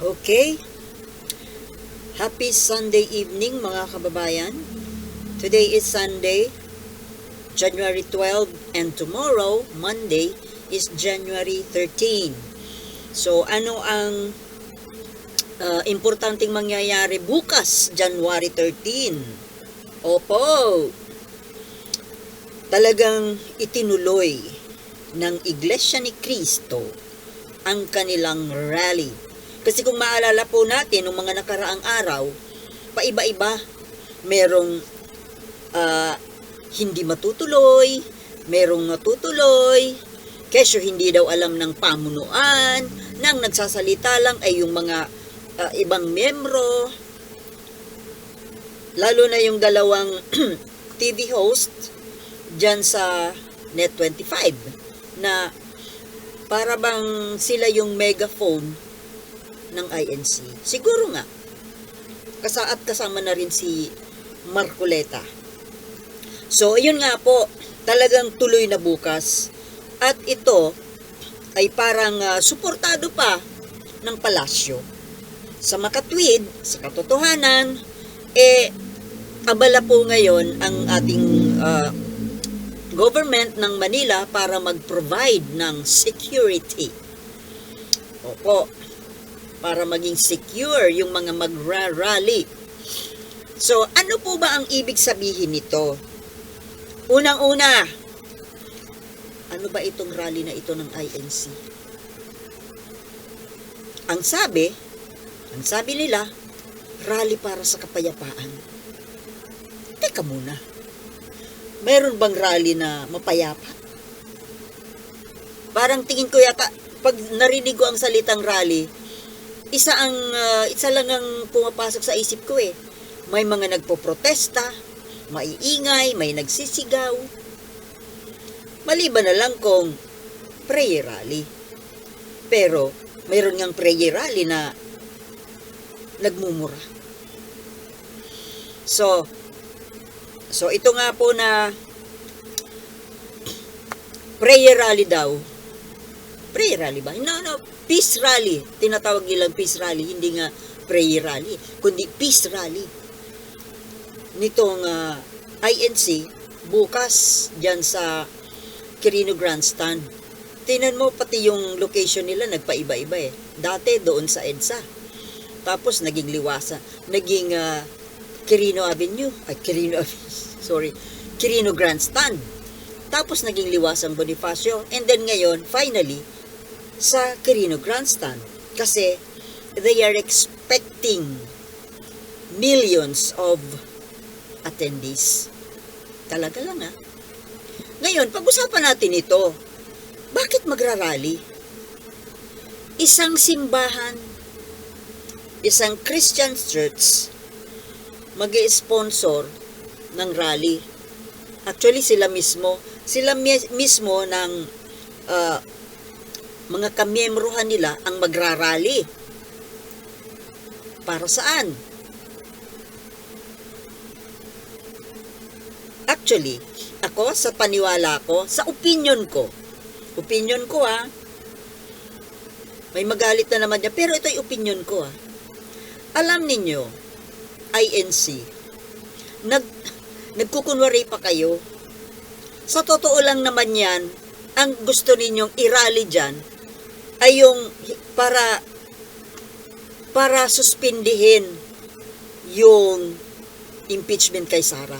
Okay. Happy Sunday evening mga kababayan. Today is Sunday, January 12 and tomorrow, Monday, is January 13. So ano ang uh, importanteng mangyayari bukas, January 13? Opo. Talagang itinuloy ng Iglesia ni Cristo ang kanilang rally. Kasi kung maalala po natin, nung mga nakaraang araw, paiba-iba. Merong ah, hindi matutuloy, merong natutuloy, kesyo hindi daw alam ng pamunuan, nang nagsasalita lang ay yung mga ah, ibang membro, lalo na yung dalawang TV host dyan sa Net25 na para bang sila yung megaphone ng INC. Siguro nga. Kasa at kasama na rin si Marcoleta. So, yun nga po, talagang tuloy na bukas. At ito ay parang ah, suportado pa ng palasyo. Sa makatwid, sa katotohanan, eh, abala po ngayon ang ating ah, government ng Manila para mag-provide ng security. Opo, para maging secure yung mga magra-rally. So, ano po ba ang ibig sabihin nito? Unang-una, ano ba itong rally na ito ng INC? Ang sabi, ang sabi nila, rally para sa kapayapaan. Teka muna, mayroon bang rally na mapayapa? Parang tingin ko yata, pag narinig ko ang salitang rally, isa ang ah, isa lang ang pumapasok sa isip ko eh. May mga nagpoprotesta, maiingay, may nagsisigaw. Maliban na lang kung prayer rally. Pero mayroon ngang prayer rally na nagmumura. So, so ito nga po na prayer rally daw. Prayer rally ba? No, no, peace rally. Tinatawag nilang peace rally, hindi nga prayer rally, kundi peace rally. Nitong ah, INC, bukas dyan sa Quirino Grandstand. Tingnan mo, pati yung location nila nagpaiba-iba eh. Dati doon sa EDSA. Tapos naging liwasa. Naging ah, Quirino Avenue. Ay, Quirino. Sorry. Quirino Grandstand. Tapos naging liwasang Bonifacio. And then ngayon, finally, sa Quirino Grandstand. Kasi they are expecting millions of attendees. Talaga lang ah. Ngayon, pag-usapan natin ito. Bakit magrarally? Isang simbahan, isang Christian church, mag sponsor ng rally. Actually, sila mismo, sila mi- mismo ng ah, mga kamiyembrohan nila ang magrarally. Para saan? Actually, ako sa paniwala ko, sa opinion ko, opinion ko ha, may magalit na naman niya, pero ito'y opinion ko ha. Alam ninyo, INC, nag, nagkukunwari pa kayo. Sa totoo lang naman yan, ang gusto ninyong irali dyan ay yung para para suspindihin yung impeachment kay Sara.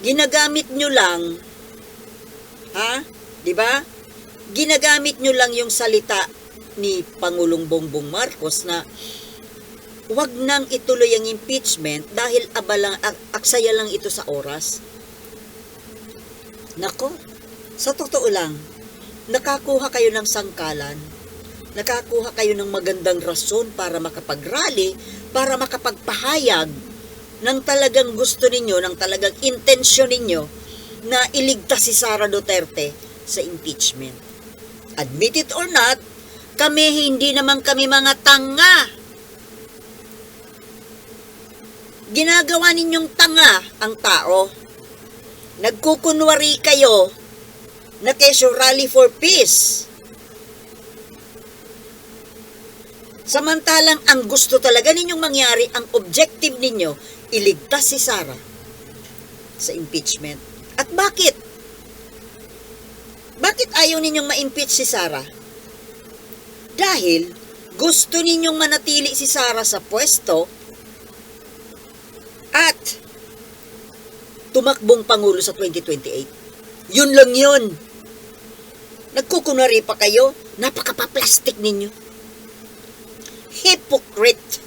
Ginagamit nyo lang, ha? Di ba? Ginagamit nyo lang yung salita ni Pangulong Bongbong Marcos na wag nang ituloy ang impeachment dahil abalang ak- aksaya lang ito sa oras. Nako, sa totoo lang, nakakuha kayo ng sangkalan, nakakuha kayo ng magandang rason para makapag-rally, para makapagpahayag ng talagang gusto ninyo, ng talagang intensyon ninyo na iligtas si Sara Duterte sa impeachment. Admit it or not, kami hindi naman kami mga tanga. Ginagawa ninyong tanga ang tao. Nagkukunwari kayo na kesyo rally for peace. Samantalang ang gusto talaga ninyong mangyari, ang objective ninyo, iligtas si Sara sa impeachment. At bakit? Bakit ayaw ninyong ma-impeach si Sara? Dahil gusto ninyong manatili si Sara sa pwesto at tumakbong Pangulo sa 2028. Yun lang yun. Nagkukunwari pa kayo, napakapaplastic ninyo. Hypocrite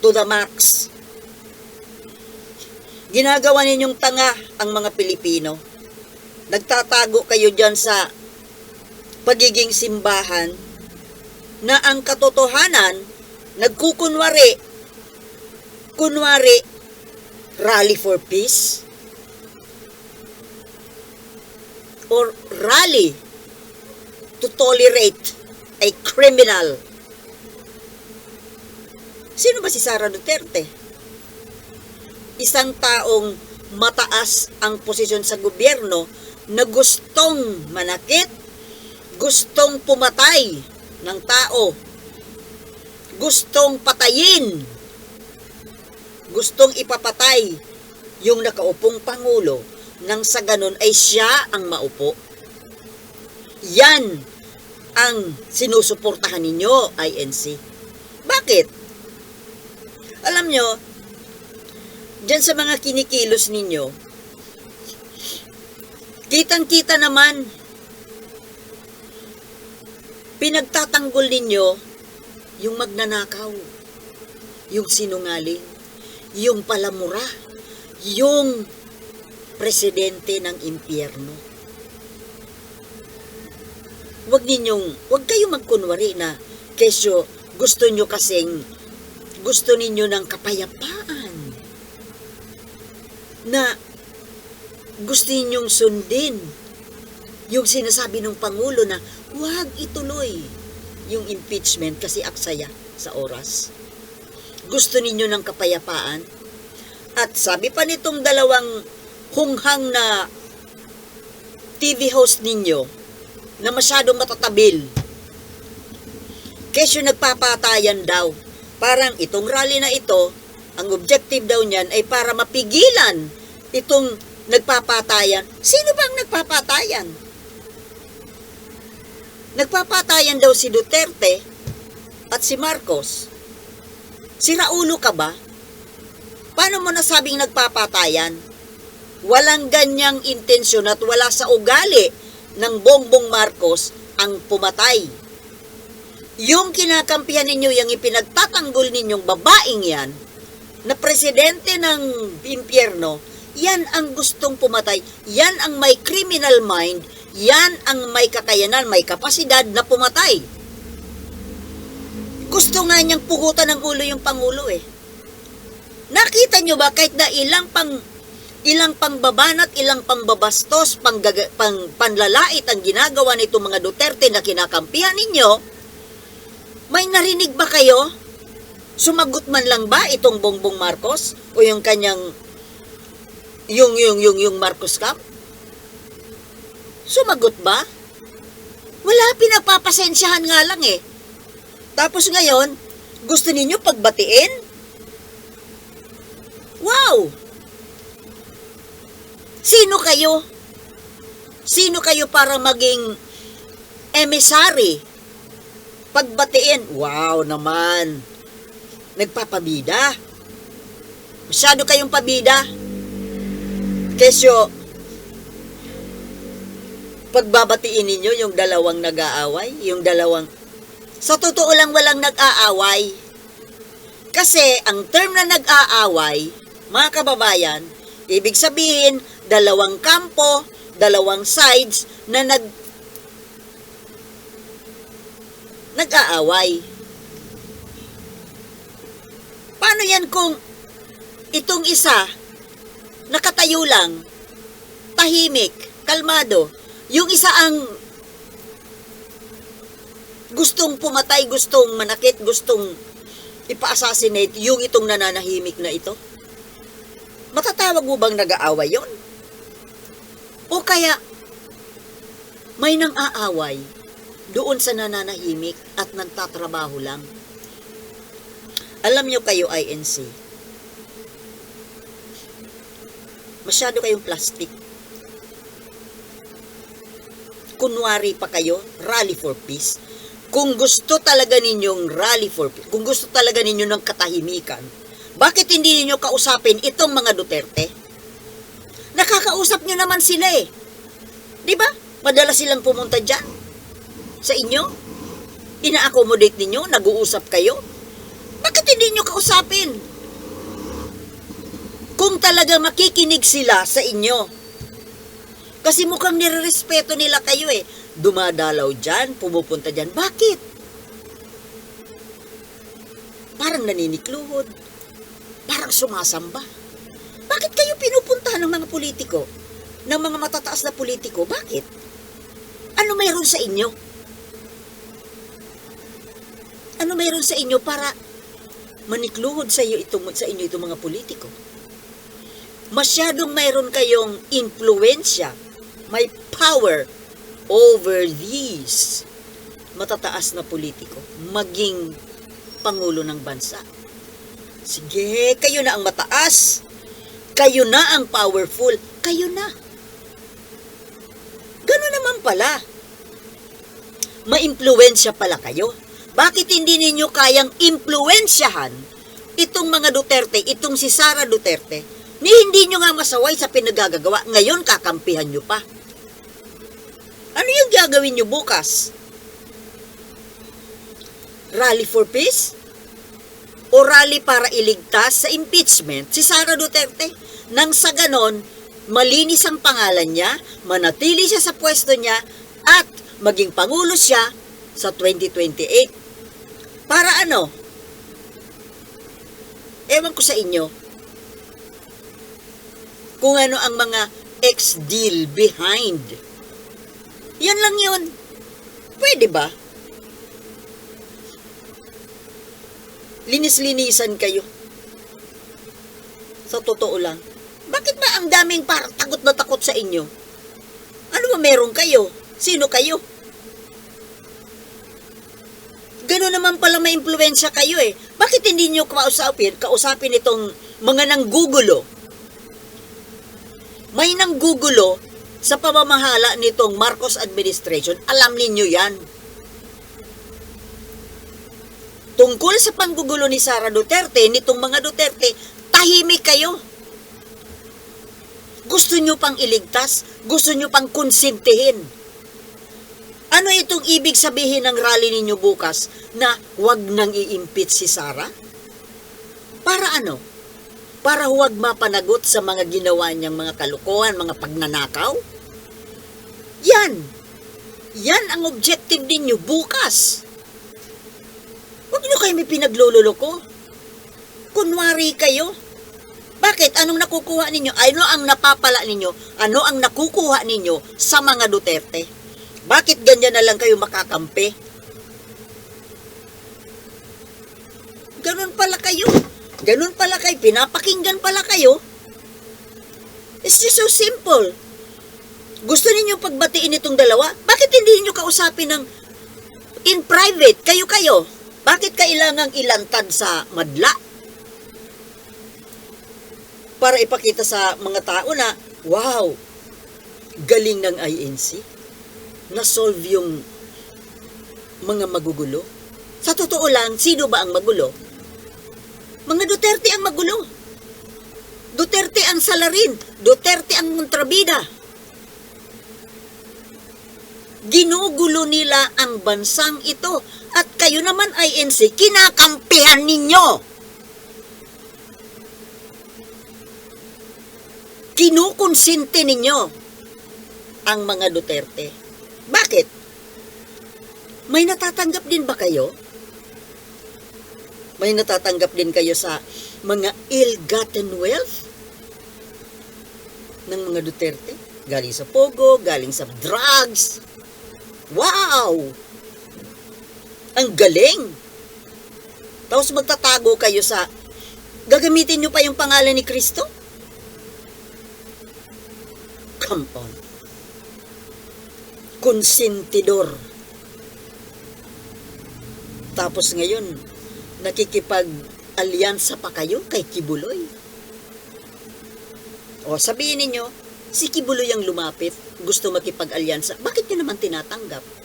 to the max. Ginagawa ninyong tanga ang mga Pilipino. Nagtatago kayo dyan sa pagiging simbahan na ang katotohanan, nagkukunwari, kunwari, rally for peace, or rally to tolerate a criminal. Sino ba si Sara Duterte? Isang taong mataas ang posisyon sa gobyerno na gustong manakit, gustong pumatay ng tao, gustong patayin, gustong ipapatay yung nakaupong pangulo nang sa ganun ay siya ang maupo. Yan ang sinusuportahan ninyo, INC. Bakit? Alam nyo, dyan sa mga kinikilos ninyo, kitang-kita naman, pinagtatanggol ninyo yung magnanakaw, yung sinungaling, yung palamura, yung presidente ng impyerno. Huwag ninyong, huwag kayo magkunwari na kesyo gusto nyo kasing gusto ninyo ng kapayapaan na gusto ninyong sundin yung sinasabi ng Pangulo na huwag ituloy yung impeachment kasi aksaya sa oras. Gusto ninyo ng kapayapaan? At sabi pa nitong dalawang hunghang na TV host ninyo na masyadong matatabil. Kesyo nagpapatayan daw. Parang itong rally na ito, ang objective daw niyan ay para mapigilan itong nagpapatayan. Sino ba ang nagpapatayan? Nagpapatayan daw si Duterte at si Marcos. Si Raulo ka ba? Paano mo nasabing nagpapatayan? Walang ganyang intensyon at wala sa ugali ng Bongbong Marcos ang pumatay. Yung kinakampihan ninyo, yung ipinagtatanggol ninyong babaeng yan, na presidente ng impyerno, yan ang gustong pumatay. Yan ang may criminal mind, yan ang may kakayanan, may kapasidad na pumatay. Gusto nga niyang pugutan ng ulo yung Pangulo eh. Nakita nyo ba kahit na ilang pang ilang pangbabanat, ilang pangbabastos, panggaga, pang, panlalait ang ginagawa nito mga Duterte na kinakampihan ninyo, may narinig ba kayo? Sumagot man lang ba itong Bongbong Marcos o yung kanyang yung yung yung yung Marcos Camp? Sumagot ba? Wala, pinapapasensyahan nga lang eh. Tapos ngayon, gusto ninyo pagbatiin? Wow! Sino kayo? Sino kayo para maging emissary? Pagbatiin? Wow naman! Nagpapabida. Masyado kayong pabida. Kesyo, pagbabatiin ninyo yung dalawang nag-aaway, yung dalawang... Sa totoo lang walang nag-aaway. Kasi ang term na nag-aaway, mga kababayan, ibig sabihin, dalawang kampo, dalawang sides na nag nag-aaway. Paano yan kung itong isa nakatayo lang, tahimik, kalmado, yung isa ang gustong pumatay, gustong manakit, gustong ipa-assassinate yung itong nananahimik na ito? Matatawag mo bang nag-aaway yon? O kaya, may nang aaway doon sa nananahimik at nagtatrabaho lang. Alam nyo kayo, INC, masyado kayong plastic. Kunwari pa kayo, rally for peace. Kung gusto talaga ninyong rally for peace, kung gusto talaga ninyo ng katahimikan, bakit hindi ninyo kausapin itong mga Duterte? Nakakausap nyo naman sila eh. Di ba? Madala silang pumunta dyan. Sa inyo. Ina-accommodate ninyo, nag-uusap kayo. Bakit hindi nyo kausapin? Kung talaga makikinig sila sa inyo. Kasi mukhang nirerespeto nila kayo eh. Dumadalaw dyan, pumupunta dyan. Bakit? Parang naninikluhod. Parang sumasamba. Bakit kayo pinupuntahan ng mga politiko? Ng mga matataas na politiko? Bakit? Ano mayroon sa inyo? Ano mayroon sa inyo para manikluhod sa iyo itong sa inyo itong mga politiko? Masyadong mayroon kayong impluensya, may power over these matataas na politiko, maging pangulo ng bansa. Sige, kayo na ang mataas. Kayo na ang powerful. Kayo na. Gano'n naman pala. Maimpluensya pala kayo. Bakit hindi ninyo kayang impluensyahan itong mga Duterte, itong si Sara Duterte, ni hindi nyo nga masaway sa pinagagagawa, ngayon kakampihan nyo pa. Ano yung gagawin nyo bukas? Rally for peace? O rally para iligtas sa impeachment si Sara Duterte? Nang sa ganon, malinis ang pangalan niya, manatili siya sa pwesto niya, at maging pangulo siya sa 2028. Para ano? Ewan ko sa inyo. Kung ano ang mga ex-deal behind. Yan lang yun. Pwede ba? Linis-linisan kayo. Sa totoo lang. Bakit ba ang daming parang takot na takot sa inyo? Ano ba meron kayo? Sino kayo? Gano'n naman pala may impluensya kayo eh. Bakit hindi nyo kausapin, kausapin itong mga nanggugulo? May nanggugulo sa pamamahala nitong Marcos administration. Alam ninyo yan. Tungkol sa panggugulo ni Sara Duterte, nitong mga Duterte, tahimik kayo. Gusto nyo pang iligtas? Gusto nyo pang konsintihin? Ano itong ibig sabihin ng rally ninyo bukas na wag nang i-impeach si Sara? Para ano? Para huwag mapanagot sa mga ginawa niyang mga kalukuhan, mga pagnanakaw? Yan! Yan ang objective ninyo bukas. Huwag niyo kayo may pinaglululoko. Kunwari kayo. Bakit? Anong nakukuha ninyo? Ano ang napapala ninyo? Ano ang nakukuha ninyo sa mga Duterte? Bakit ganyan na lang kayo makakampi? Ganun pala kayo. Ganun pala kayo. Pinapakinggan pala kayo. It's just so simple. Gusto ninyo pagbatiin itong dalawa? Bakit hindi niyo kausapin ng in private? Kayo-kayo. Bakit kailangang ilantad sa madla? Para ipakita sa mga tao na, wow, galing ng INC. Na-solve yung mga magugulo. Sa totoo lang, sino ba ang magulo? Mga Duterte ang magulo. Duterte ang salarin. Duterte ang kontrabida. Ginugulo nila ang bansang ito at kayo naman INC, kinakampihan ninyo. Kinukonsinti ninyo ang mga Duterte. Bakit? May natatanggap din ba kayo? May natatanggap din kayo sa mga ill-gotten wealth ng mga Duterte? Galing sa Pogo, galing sa drugs. Wow! Ang galing! Tapos magtatago kayo sa... Gagamitin nyo pa yung pangalan ni Kristo? Come on. Konsentidor. Tapos ngayon, nakikipag-alyansa pa kayo kay Kibuloy. O sabihin ninyo, si Kibuloy ang lumapit, gusto makipag-alyansa. Bakit nyo naman tinatanggap?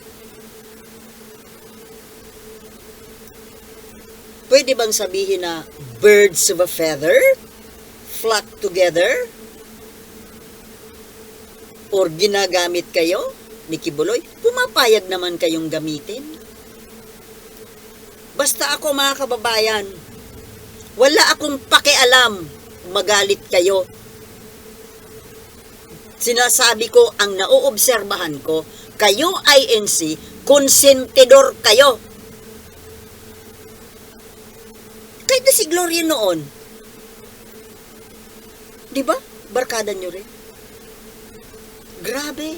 Pwede bang sabihin na birds of a feather flock together? Or ginagamit kayo ni Kibuloy? Pumapayag naman kayong gamitin. Basta ako mga kababayan, wala akong pakialam magalit kayo. Sinasabi ko, ang nauobserbahan ko, kayo INC, konsentidor kayo. Kahit na si Gloria noon, di ba? Barkada nyo rin. Grabe.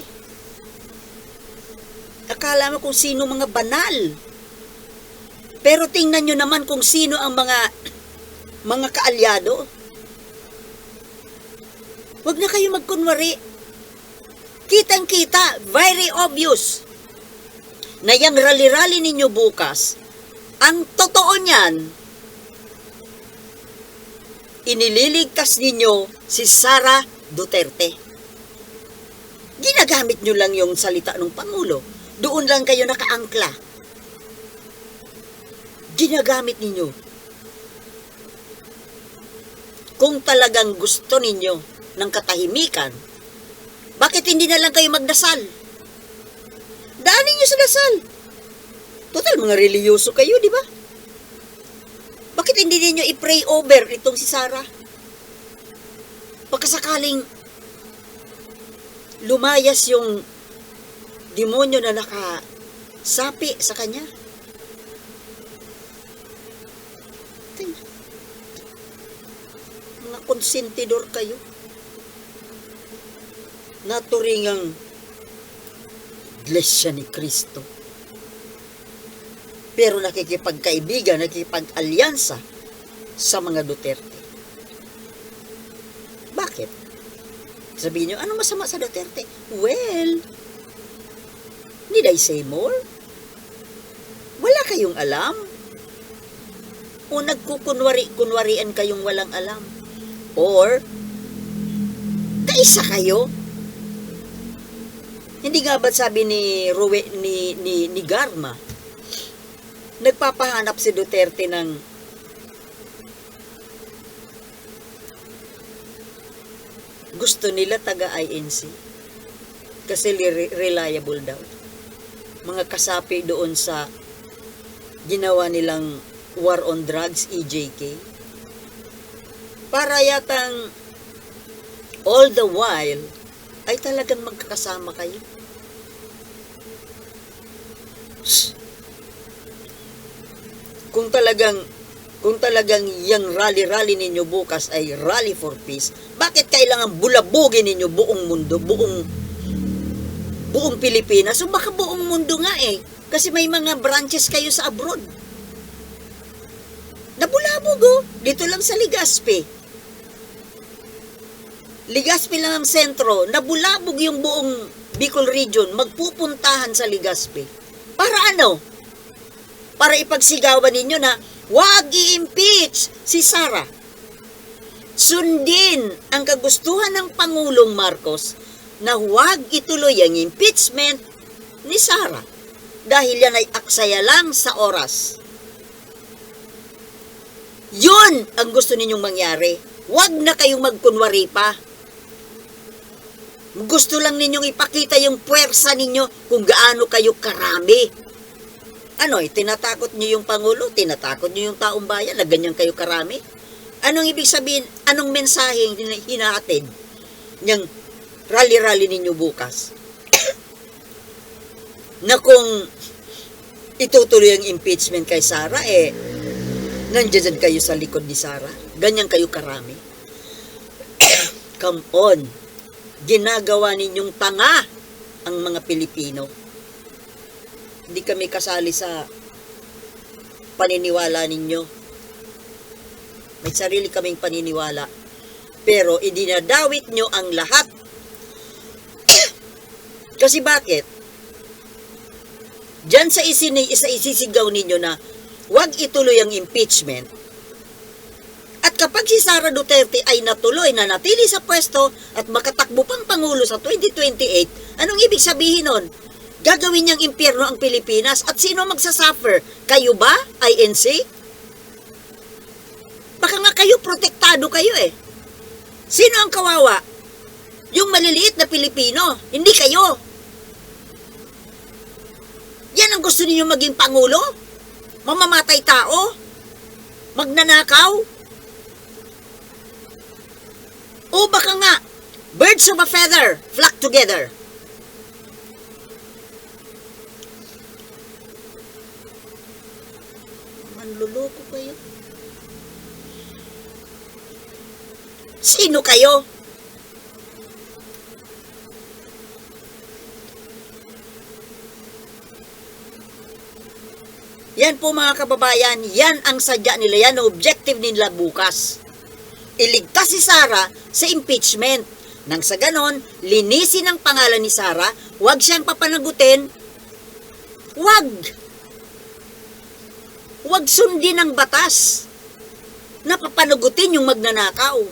Akala mo kung sino mga banal. Pero tingnan nyo naman kung sino ang mga mga kaalyado. Huwag na kayo magkunwari. Kitang-kita, very obvious, na yung rally-rally ninyo bukas, ang totoo niyan, inililigtas ninyo si Sara Duterte. Ginagamit nyo lang yung salita ng Pangulo. Doon lang kayo nakaangkla. Ginagamit ninyo. Kung talagang gusto ninyo ng katahimikan, bakit hindi na lang kayo magdasal? Daanin nyo sa dasal. Total, mga reliyoso kayo, di ba? Bakit hindi ninyo i-pray over itong si Sarah? Pagkasakaling lumayas yung demonyo na nakasapi sa kanya. Tingnan. Mga konsentidor kayo. Naturingang Iglesia ni Kristo. Pero nakikipagkaibigan, nakikipag-alyansa sa mga Duterte. Bakit? Sabihin nyo, ano masama sa Duterte? Well, need I say more? Wala kayong alam. O nagkukunwari-kunwarian kayong walang alam. Or, kaisa kayo. Hindi nga ba't sabi ni Ruwe, ni, ni, ni Garma, nagpapahanap si Duterte ng gusto nila taga-INC kasi li- reliable daw. Mga kasapi doon sa ginawa nilang war on drugs, EJK. Para yatang all the while ay talagang magkakasama kayo. Shh. Kung talagang kung talagang yung rally-rally ninyo bukas ay rally for peace, bakit kailangan bulabugin ninyo buong mundo, buong buong Pilipinas? So baka buong mundo nga eh. Kasi may mga branches kayo sa abroad. Nabulabog oh. Dito lang sa Ligaspi. Ligaspi lang ang sentro. Nabulabog yung buong Bicol region. Magpupuntahan sa Ligaspi. Para ano? Para ipagsigawan ninyo na Huwag i-impeach si Sara. Sundin ang kagustuhan ng Pangulong Marcos na huwag ituloy ang impeachment ni Sara dahil yan ay aksaya lang sa oras. Yun ang gusto ninyong mangyari. Huwag na kayong magkunwari pa. Gusto lang ninyong ipakita yung puwersa ninyo kung gaano kayo karami. Ano, eh, tinatakot nyo yung Pangulo, tinatakot nyo yung taong bayan na ganyan kayo karami? Anong ibig sabihin, anong mensaheng hinahatid niyang rally-rally ninyo bukas? na kung itutuloy ang impeachment kay Sara, eh, nandiyan kayo sa likod ni Sara. Ganyan kayo karami. Come on. Ginagawa ninyong tanga ang mga Pilipino hindi kami kasali sa paniniwala ninyo. May sarili kaming paniniwala. Pero idinadawit nyo ang lahat. Kasi bakit? Diyan sa, isini, sa isisigaw ninyo na huwag ituloy ang impeachment. At kapag si Sara Duterte ay natuloy na natili sa pwesto at makatakbo pang Pangulo sa 2028, anong ibig sabihin nun? Gagawin niyang impyerno ang Pilipinas at sino magsasuffer? Kayo ba, INC? Baka nga kayo protektado kayo eh. Sino ang kawawa? Yung maliliit na Pilipino, hindi kayo. Yan ang gusto ninyo maging pangulo? Mamamatay tao? Magnanakaw? O baka nga, birds of a feather flock together. Manluloko kayo. Sino kayo? Yan po mga kababayan, yan ang sadya nila, yan ang objective nila bukas. Iligtas si Sara sa impeachment. Nang sa ganon, linisin ang pangalan ni Sara, huwag siyang papanagutin. Huwag! Huwag sundin ang batas na papanagutin yung magnanakaw.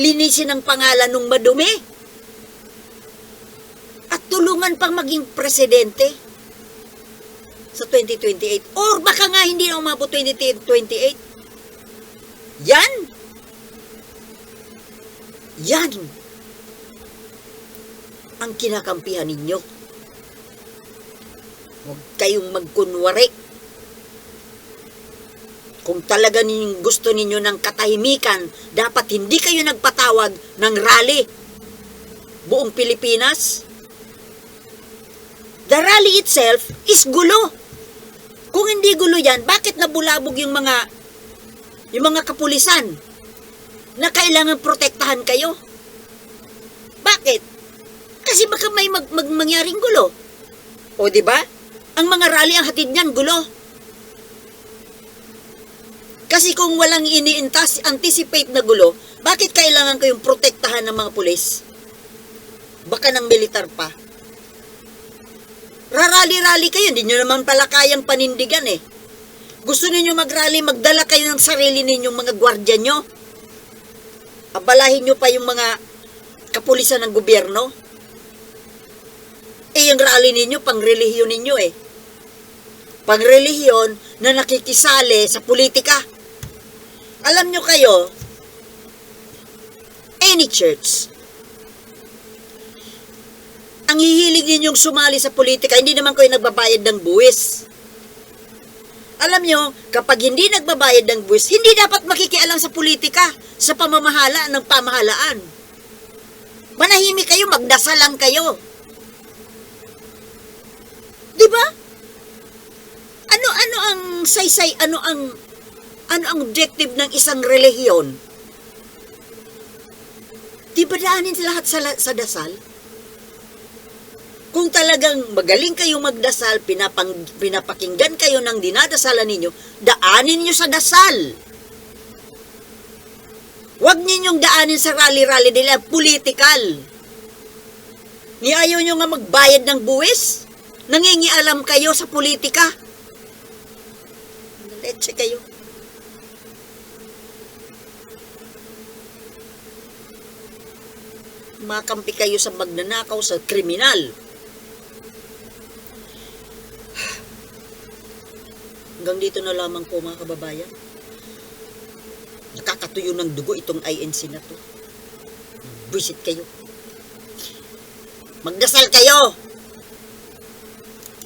Linisin ang pangalan ng madumi. At tulungan pang maging presidente sa 2028. Or baka nga hindi na umabot 2028. Yan! Yan! Ang kinakampihan ninyo. Huwag kayong magkunwari. Kung talaga ninyong gusto ninyo ng katahimikan, dapat hindi kayo nagpatawag ng rally. Buong Pilipinas. The rally itself is gulo. Kung hindi gulo yan, bakit nabulabog yung mga yung mga kapulisan na kailangan protektahan kayo? Bakit? Kasi baka may mag, mag mangyaring gulo. O di ba? Ang mga rally ang hatid niyan gulo. Kasi kung walang iniintas anticipate na gulo, bakit kailangan kayong protektahan ng mga pulis? Baka ng militar pa. Rarali-rali kayo, hindi nyo naman pala kayang panindigan eh. Gusto ninyo mag-rally, magdala kayo ng sarili ninyong mga gwardya nyo. Abalahin nyo pa yung mga kapulisan ng gobyerno. Eh, yung rally ninyo, pang-relihiyon ninyo eh. Pang-relihiyon na nakikisali sa politika. Alam nyo kayo, any church, ang hihilig ninyong sumali sa politika, hindi naman kayo nagbabayad ng buwis. Alam nyo, kapag hindi nagbabayad ng buwis, hindi dapat makikialam sa politika, sa pamamahala ng pamahalaan. Manahimik kayo, magdasal lang kayo. Di ba? Ano ano ang saysay, ano ang ano ang objective ng isang relihiyon? Di ba daanin lahat sa, sa dasal? Kung talagang magaling kayo magdasal, pinapang, pinapakinggan kayo ng dinadasalan ninyo, daanin nyo sa dasal. Huwag ninyong daanin sa rally-rally nila, political. Ni ayaw nyo nga magbayad ng buwis? Nangingialam kayo sa politika? Leche kayo. Makampi kayo sa magnanakaw, sa kriminal. Hanggang dito na lamang po mga kababayan. Nakakatuyo ng dugo itong INC na to. Visit kayo. Magdasal kayo!